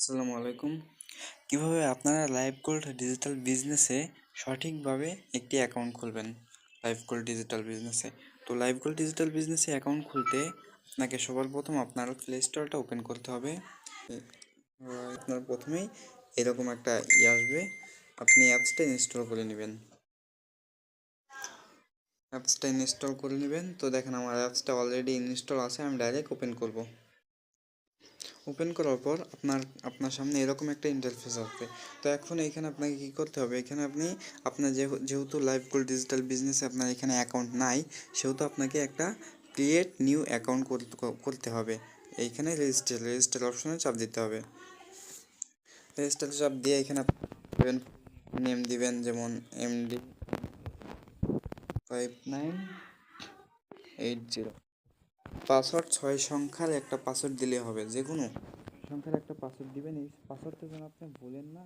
আসসালামু আলাইকুম। কীভাবে আপনারা লাইভ গোল্ড ডিজিটাল বিজনেসে সঠিকভাবে একটি অ্যাকাউন্ট খুলবেন? লাইভ গোল্ড ডিজিটাল বিজনেসে তো লাইভ গোল্ড ডিজিটাল বিজনেসে অ্যাকাউন্ট খুলতে আপনাকে সবার প্রথম আপনার প্লে স্টোরটা ওপেন করতে হবে। আপনার প্রথমেই এরকম একটা ই আসবে। আপনি অ্যাপসটা ইনস্টল করে নেবেন। অ্যাপসটা ইনস্টল করে নেবেন। তো দেখেন আমার অ্যাপসটা অলরেডি ইনস্টল আছে, আমি ডাইরেক্ট ওপেন করব। ওপেন করার পর আপনার আপনার সামনে এরকম একটা ইন্টারফেস আসবে। তো এখন এখানে আপনাকে কি করতে হবে? এখানে আপনি, আপনার যেহ- যেহেতু লাইভ গোল্ড ডিজিটাল বিজনেসে আপনার এখানে অ্যাকাউন্ট নাই, সেহেতু আপনাকে একটা ক্রিয়েট নিউ অ্যাকাউন্ট করতে হবে। এইখানে রেজিস্টার রেজিস্টার অপশনে চাপ দিতে হবে। রেজিস্টার চাপ দিয়ে এখানে নেম দিবেন, যেমন MD five nine eight zero password ছয় সংখ্যার একটা পাসওয়ার্ড দিলে হবে, যে কোনো। সংখ্যার একটা পাসওয়ার্ড দিবেন, এই পাসওয়ার্ডটা যেন আপনি বলেন না।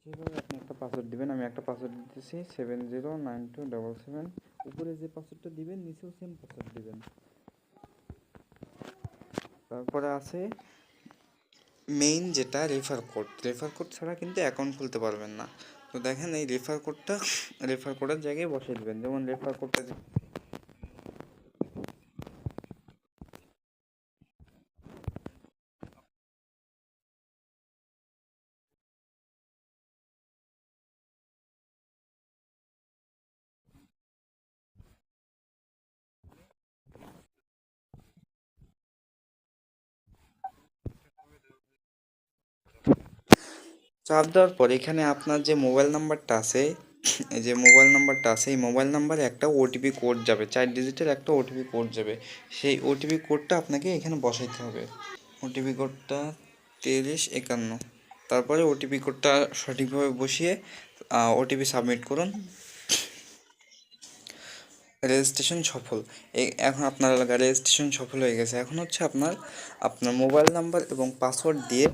সেভাবে আপনি একটা পাসওয়ার্ড দিবেন, আমি একটা পাসওয়ার্ড দিতেছি seven zero nine two double seven উপরে যে পাসওয়ার্ডটা দিবেন, নিচেও সেম পাসওয়ার্ড দিবেন। তারপরে আছে মেইন যেটা রেফার কোড রেফার কোড ছাড়া কিন্তু অ্যাকাউন্ট খুলতে পারবেন না। তো দেখেন এই রেফার কোডটা রেফার কোডের জায়গায় বসিয়ে দেবেন। যেমন রেফার কোডটা চাপ দেওয়ার পর এখানে আপনার যে মোবাইল নাম্বারটা আছে, এই যে মোবাইল নাম্বারটা আছে, এই মোবাইল নাম্বারে একটা ওটিপি কোড যাবে, চার ডিজিটের একটা ওটিপি কোড যাবে। সেই ওটিপি কোডটা আপনাকে এখানে বসাইতে হবে। ওটিপি কোডটা তিরিশ একান্ন। তারপরে ওটিপি কোডটা সঠিকভাবে বসিয়ে ওটিপি সাবমিট করুন। রেজিস্ট্রেশন সফল। এখন আপনার এলাকায় রেজিস্ট্রেশন সফল হয়ে গেছে। এখন হচ্ছে আপনার আপনার মোবাইল নাম্বার এবং পাসওয়ার্ড দিয়ে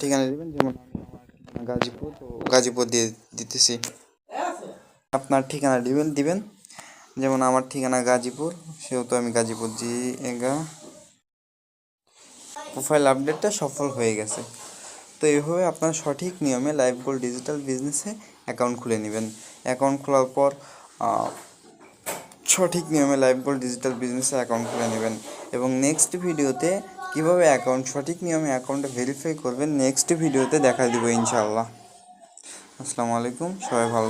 ঠিকানা দেবেন, যেমন আমি আমার ঠিকানা গাজীপুর, তো গাজীপুর দিয়ে দিতেছি। আপনার ঠিকানা দিবেন দিবেন। যেমন আমার ঠিকানা গাজীপুর, সেহেতু আমি গাজীপুর জি এগা। প্রোফাইল আপডেটটা সফল হয়ে গেছে। তো এইভাবে আপনার সঠিক নিয়মে লাইভ গোল ডিজিটাল বিজনেসে অ্যাকাউন্ট খুলে নেবেন। অ্যাকাউন্ট খোলার পর সঠিক নিয়মে লাইভ গোল ডিজিটাল বিজনেসে অ্যাকাউন্ট খুলে নেবেন এবং নেক্সট ভিডিওতে কীভাবে অ্যাকাউন্ট সঠিক নিয়মে অ্যাকাউন্টটা ভেরিফাই করবেন নেক্সট ভিডিওতে দেখা দেবো ইনশাল্লাহ আসসালামু আলাইকুম, সবাই ভালো